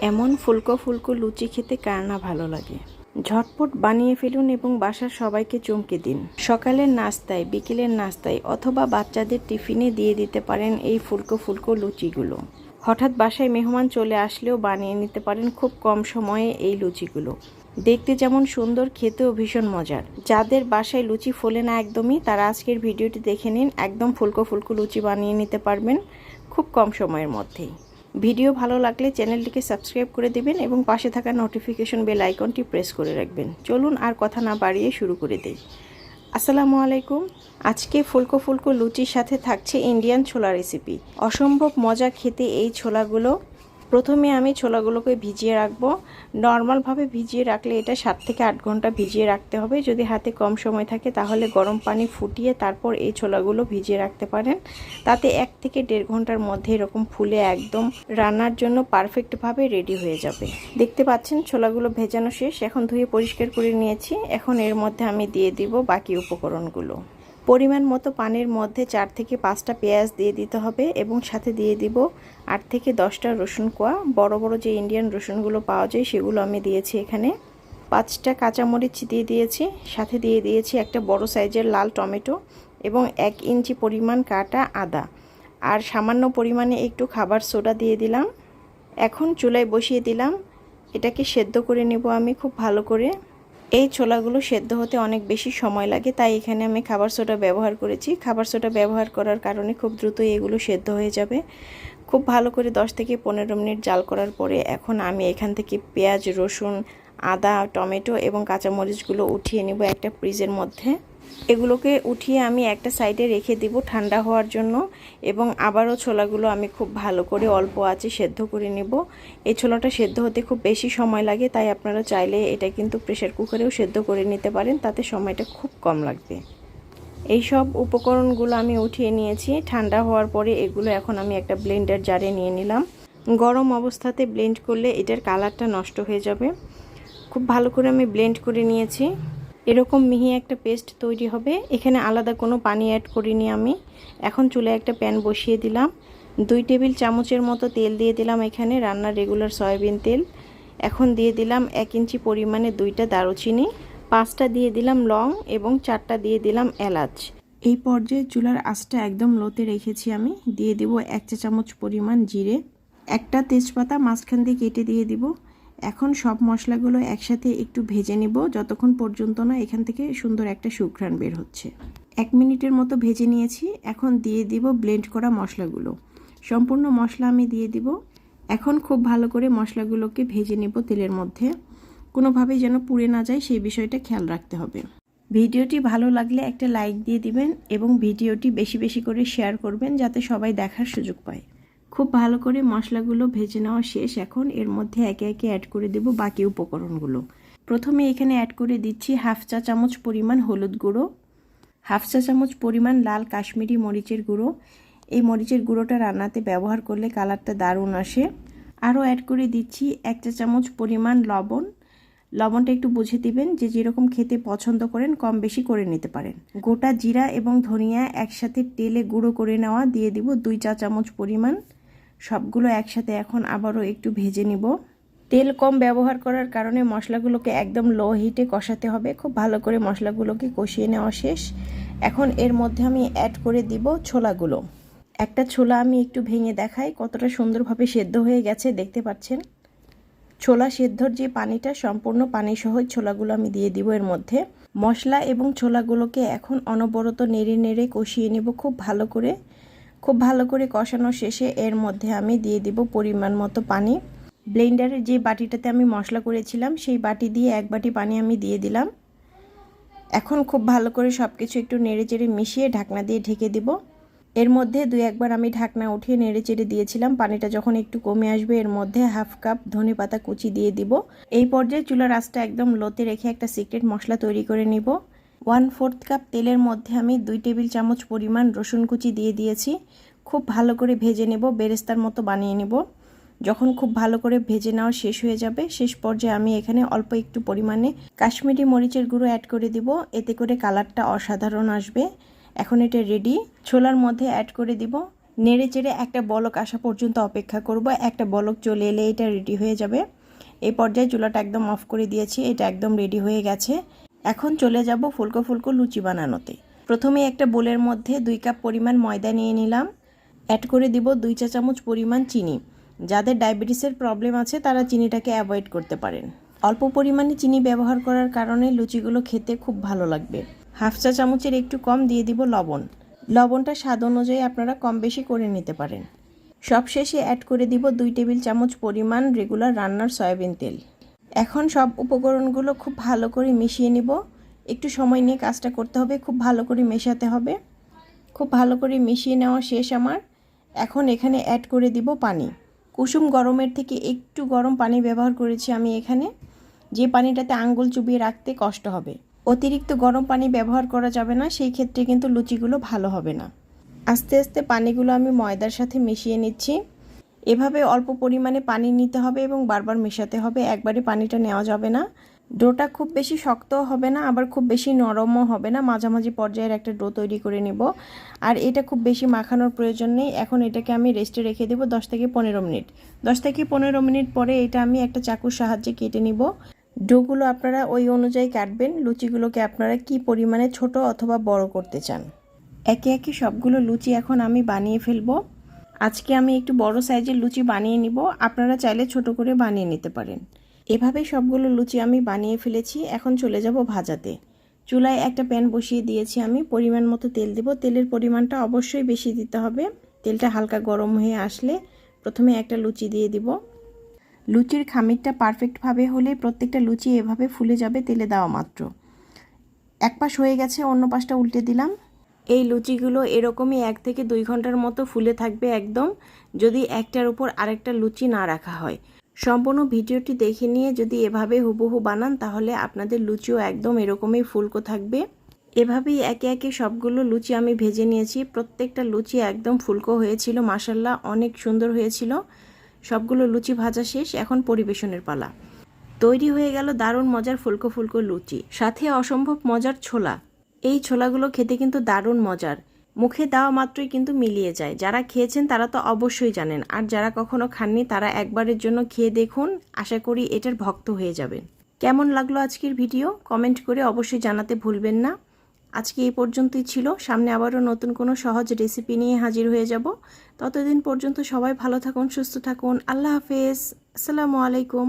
এমন ফুলকো ফুলকো লুচি খেতে কার না ভালো লাগে। ঝটপট বানিয়ে ফেলুন এবং বাসার সবাইকে চমকে দিন। সকালের নাস্তায়, বিকেলের নাস্তায় অথবা বাচ্চাদের টিফিনে দিয়ে দিতে পারেন এই ফুলকো ফুলকো লুচিগুলো। হঠাৎ বাসায় মেহমান চলে আসলেও বানিয়ে নিতে পারেন খুব কম সময়ে এই লুচিগুলো। দেখতে যেমন সুন্দর, খেতেও ভীষণ মজার। যাদের বাসায় লুচি ফোলে না একদমই, তারা আজকের ভিডিওটি দেখে নিন। একদম ফুলকো ফুলকো লুচি বানিয়ে নিতে পারবেন খুব কম সময়ের মধ্যেই। ভিডিও ভালো লাগলে চ্যানেলটিকে সাবস্ক্রাইব করে দেবেন এবং পাশে থাকা নোটিফিকেশন বেল আইকনটি প্রেস করে রাখবেন। চলুন আর কথা না বাড়িয়ে শুরু করে দিই। আসসালামু আলাইকুম। আজকে ফুলকো ফুলকো লুচির সাথে থাকছে ইন্ডিয়ান ছোলা রেসিপি অসম্ভব মজা খেতে এই ছোলাগুলো। প্রথমে আমি ছোলাগুলোকে ভিজিয়ে রাখব। নর্মালভাবে ভিজিয়ে রাখলে এটা সাত থেকে আট ঘণ্টা ভিজিয়ে রাখতে হবে। যদি হাতে কম সময় থাকে তাহলে গরম পানি ফুটিয়ে তারপর এই ছোলাগুলো ভিজিয়ে রাখতে পারেন। তাতে এক থেকে দেড় ঘণ্টার মধ্যে এরকম ফুলে একদম রান্নার জন্য পারফেক্টভাবে রেডি হয়ে যাবে। দেখতে পাচ্ছেন ছোলাগুলো ভেজানো শেষ। এখন ধুয়ে পরিষ্কার করে নিয়েছি। এখন এর মধ্যে আমি দিয়ে দিব বাকি উপকরণগুলো। পরিমাণ মতো পানির মধ্যে চার থেকে পাঁচটা পেঁয়াজ দিয়ে দিতে হবে এবং সাথে দিয়ে দিব আট থেকে দশটা রসুন কোয়া। বড় বড় যে ইন্ডিয়ান রসুনগুলো পাওয়া যায় সেগুলো আমি দিয়েছি এখানে। পাঁচটা কাঁচামরিচ দিয়ে দিয়েছি, সাথে দিয়ে দিয়েছি একটা বড় সাইজের লাল টমেটো এবং এক ইঞ্চি পরিমাণ কাটা আদা। আর সামান্য পরিমাণে একটু খাবার সোডা দিয়ে দিলাম। এখন চুলায় বসিয়ে দিলাম। এটাকে সেদ্ধ করে নেব আমি খুব ভালো করে। এই ছোলাগুলো সেদ্ধ হতে অনেক বেশি সময় লাগে, তাই এখানে আমি খাবার সোডা ব্যবহার করেছি। খাবার সোডা ব্যবহার করার কারণে খুব দ্রুতই এগুলো সেদ্ধ হয়ে যাবে। খুব ভালো করে 10 থেকে পনেরো মিনিট জাল করার পরে এখন আমি এখান থেকে পেঁয়াজ, রসুন, আদা, টমেটো এবং কাঁচামরিচগুলো উঠিয়ে নেব একটা ফ্রিজের মধ্যে। এগুলোকে উঠিয়ে আমি একটা সাইডে রেখে দিব ঠান্ডা হওয়ার জন্য এবং আবারও ছোলাগুলো আমি খুব ভালো করে অল্প আছে সেদ্ধ করে নেব। এই ছোলাটা সেদ্ধ হতে খুব বেশি সময় লাগে, তাই আপনারা চাইলে এটা কিন্তু প্রেশার কুকারেও সেদ্ধ করে নিতে পারেন, তাতে সময়টা খুব কম লাগবে। এই সব উপকরণগুলো আমি উঠিয়ে নিয়েছি। ঠান্ডা হওয়ার পরে এগুলো এখন আমি একটা ব্লেন্ডার জারে নিয়ে নিলাম। গরম অবস্থাতে ব্লেন্ড করলে এটার কালারটা নষ্ট হয়ে যাবে। খুব ভালো করে আমি ব্লেন্ড করে নিয়েছি। এরকম মিহি একটা পেস্ট তৈরি হবে। এখানে আলাদা কোনো পানি অ্যাড করিনি আমি। এখন চুলে একটা প্যান বসিয়ে দিলাম। দুই টেবিল চামচের মতো তেল দিয়ে দিলাম এখানে রান্নার রেগুলার সয়াবিন তেল। এখন দিয়ে দিলাম এক ইঞ্চি পরিমাণে দুইটা দারুচিনি, পাঁচটা দিয়ে দিলাম লং এবং চারটা দিয়ে দিলাম এলাচ। এই পর্যায়ে চুলার আঁচটা একদম লোতে রেখেছি আমি। দিয়ে দিব এক চা চামচ পরিমাণ জিরে। একটা তেজপাতা মাঝখান দিয়ে কেটে দিয়ে দিব। এখন সব মশলাগুলো একসাথে একটু ভেজে নিব, যতক্ষণ পর্যন্ত না এখান থেকে সুন্দর একটা সুঘ্রাণ বের হচ্ছে। এক মিনিটের মতো ভেজে নিয়েছি, এখন দিয়ে দিব ব্লেন্ড করা মশলাগুলো। সম্পূর্ণ মশলা আমি দিয়ে দিব। এখন খুব ভালো করে মশলাগুলোকে ভেজে নেব তেলের মধ্যে। কোনোভাবেই যেন পুড়ে না যায়, সেই বিষয়টা খেয়াল রাখতে হবে। ভিডিওটি ভালো লাগলে একটা লাইক দিয়ে দিবেন এবং ভিডিওটি বেশি বেশি করে শেয়ার করবেন, যাতে সবাই দেখার সুযোগ পায়। খুব ভালো করে মশলাগুলো ভেজে নেওয়া শেষ। এখন এর মধ্যে একে একে অ্যাড করে দেব বাকি উপকরণগুলো। প্রথমে এখানে অ্যাড করে দিচ্ছি হাফ চা চামচ পরিমাণ হলুদ গুঁড়ো, হাফ চা চামচ পরিমাণ লাল কাশ্মীরি মরিচের গুঁড়ো। এই মরিচের গুঁড়োটা রান্নাতে ব্যবহার করলে কালারটা দারুণ আসে। আরও অ্যাড করে দিচ্ছি এক চা চামচ পরিমাণ লবণ। লবণটা একটু বুঝে দিবেন যে যেরকম খেতে পছন্দ করেন, কম বেশি করে নিতে পারেন। গোটা জিরা এবং ধনিয়া একসাথে তেলে গুঁড়ো করে নেওয়া দিয়ে দিব দুই চা চামচ পরিমাণ। সবগুলো একসাথে এখন আবারও একটু ভেজে নিব। তেল কম ব্যবহার করার কারণে মশলাগুলোকে একদম লো হিটে কষাতে হবে। খুব ভালো করে মশলাগুলোকে কষিয়ে নেওয়া শেষ। এখন এর মধ্যে আমি অ্যাড করে দিব ছোলাগুলো। একটা ছোলা আমি একটু ভেঙে দেখাই, কতটা সুন্দরভাবে সেদ্ধ হয়ে গেছে, দেখতে পাচ্ছেন? ছোলা সেদ্ধর যে পানিটা, সম্পূর্ণ পানি সহ ছোলাগুলো আমি দিয়ে দিব এর মধ্যে। মশলা এবং ছোলাগুলোকে এখন অনবরত নেড়ে নেড়ে কষিয়ে নেব খুব ভালো করে। খুব ভালো করে কষানো শেষে এর মধ্যে আমি দিয়ে দিব পরিমাণ মতো পানি। ব্লেন্ডারের যে বাটিটাতে আমি মশলা করেছিলাম, সেই বাটি দিয়ে এক বাটি পানি আমি দিয়ে দিলাম। এখন খুব ভালো করে সব কিছু একটু নেড়ে চেড়ে মিশিয়ে ঢাকনা দিয়ে ঢেকে দিব। এর মধ্যে দুই একবার আমি ঢাকনা উঠিয়ে নেড়ে চেড়ে দিয়েছিলাম। পানিটা যখন একটু কমে আসবে, এর মধ্যে হাফ কাপ ধনে পাতা কুচি দিয়ে দিব। এই পর্যায়ে চুলার আঁচটা একদম লোতে রেখে একটা সিক্রেট মশলা তৈরি করে নিব। ওয়ান ফোর্থ কাপ তেলের মধ্যে আমি দুই টেবিল চামচ পরিমাণ রসুন কুচি দিয়ে দিয়েছি। খুব ভালো করে ভেজে নেব, বেরেস্তার মতো বানিয়ে নেব। যখন খুব ভালো করে ভেজে নেওয়া শেষ হয়ে যাবে, শেষ পর্যায়ে আমি এখানে অল্প একটু পরিমাণে কাশ্মীরি মরিচের গুঁড়ো অ্যাড করে দিব। এতে করে কালারটা অসাধারণ আসবে। এখন এটা রেডি ছোলার মধ্যে অ্যাড করে দিব। নেড়ে চেড়ে একটা বলক আসা পর্যন্ত অপেক্ষা করব। একটা বলক চলে এলে এটা রেডি হয়ে যাবে। এই পর্যায়ে চুলাটা একদম অফ করে দিয়েছি। এটা একদম রেডি হয়ে গেছে। এখন চলে যাব ফুলকো ফুলকো লুচি বানানোতে। প্রথমে একটা বোলের মধ্যে দুই কাপ পরিমাণ ময়দা নিয়ে নিলাম। অ্যাড করে দিব দুই চা চামচ পরিমাণ চিনি। যাদের ডায়াবেটিসের প্রবলেম আছে, তারা চিনিটাকে অ্যাভয়েড করতে পারেন। অল্প পরিমাণে চিনি ব্যবহার করার কারণে লুচিগুলো খেতে খুব ভালো লাগবে। হাফ চা চামচের একটু কম দিয়ে দিব লবণ। লবণটা স্বাদ অনুযায়ী আপনারা কম বেশি করে নিতে পারেন। সবশেষে অ্যাড করে দিব দুই টেবিল চামচ পরিমাণ রেগুলার রান্নার সয়াবিন তেল। এখন সব উপকরণগুলো খুব ভালো করে মিশিয়ে নিব। একটু সময় নিয়ে কাজটা করতে হবে, খুব ভালো করে মেশাতে হবে। খুব ভালো করে মিশিয়ে নেওয়া শেষ আমার। এখন এখানে অ্যাড করে দিব পানি। কুসুম গরমের থেকে একটু গরম পানি ব্যবহার করেছি আমি এখানে। যে পানিটাতে আঙ্গুল চুবিয়ে রাখতে কষ্ট হবে। অতিরিক্ত গরম পানি ব্যবহার করা যাবে না, সেই ক্ষেত্রে কিন্তু লুচিগুলো ভালো হবে না। আস্তে আস্তে পানিগুলো আমি ময়দার সাথে মিশিয়ে নিচ্ছি। এভাবে অল্প পরিমাণে পানি নিতে হবে এবং বারবার মেশাতে হবে। একবারে পানিটা নেওয়া যাবে না। ডোটা খুব বেশি শক্তও হবে না, আবার খুব বেশি নরমও হবে না। মাঝামাঝি পর্যায়ের একটা ডো তৈরি করে নেব। আর এটা খুব বেশি মাখানোর প্রয়োজন নেই। এখন এটাকে আমি রেস্টে রেখে দেবো দশ থেকে পনেরো মিনিট। দশ থেকে পনেরো মিনিট পরে এটা আমি একটা চাকুর সাহায্যে কেটে নিব। ডোগুলো আপনারা ওই অনুযায়ী কাটবেন। লুচিগুলোকে আপনারা কি পরিমাণে ছোট অথবা বড় করতে চান। একে একে সবগুলো লুচি এখন আমি বানিয়ে ফেলব। আজকে আমি একটু বড় সাইজের লুচি বানিয়ে নিব। আপনারা চাইলে ছোট করে বানিয়ে নিতে পারেন। এভাবে সবগুলো লুচি আমি বানিয়ে ফেলেছি। এখন চলে যাব ভাজাতে। চুলায় একটা প্যান বসিয়ে দিয়েছি আমি। পরিমাণ মতো তেল দেব। তেলের পরিমাণটা অবশ্যই বেশি দিতে হবে। তেলটা হালকা গরম হয়ে আসলে প্রথমে একটা লুচি দিয়ে দিব। লুচির খামিরটা পারফেক্টভাবে হলে প্রত্যেকটা লুচি এভাবে ফুলে যাবে তেলে দেওয়া মাত্র। এক পাশ হয়ে গেছে, অন্য পাশটা উল্টে দিলাম। এই লুচিগুলো এরকমই এক থেকে দুই ঘণ্টার মতো ফুলে থাকবে একদম, যদি একটার উপর আরেকটা লুচি না রাখা হয়। সম্পূর্ণ ভিডিওটি দেখে নিয়ে যদি এভাবে হুবহু বানান, তাহলে আপনাদের লুচিও একদম এরকমই ফুলকো থাকবে। এভাবেই একে একে সবগুলো লুচি আমি ভেজে নিয়েছি। প্রত্যেকটা লুচি একদম ফুলকো হয়েছিল মাসাল্লাহ অনেক সুন্দর হয়েছিল। সবগুলো লুচি ভাজা শেষ, এখন পরিবেশনের পালা। তৈরি হয়ে গেল দারুণ মজার ফুলকো ফুলকো লুচি, সাথে অসম্ভব মজার ছোলা। এই ছোলাগুলো খেতে কিন্তু দারুণ মজার। মুখে দেওয়া মাত্রই কিন্তু মিলিয়ে যায়। যারা খেয়েছেন তারা তো অবশ্যই জানেন। আর যারা কখনো খাননি তারা একবারের জন্য খেয়ে দেখুন। আশা করি এটার ভক্ত হয়ে যাবেন। কেমন লাগল আজকের ভিডিও? কমেন্ট করে অবশ্যই জানাতে ভুলবেন না। আজকে এই পর্যন্তই ছিল। সামনে আবারও নতুন কোনো সহজ রেসিপি নিয়ে হাজির হয়ে যাব। ততদিন পর্যন্ত সবাই ভালো থাকুন, সুস্থ থাকুন। আল্লাহ হাফেজ। আসসালামু আলাইকুম।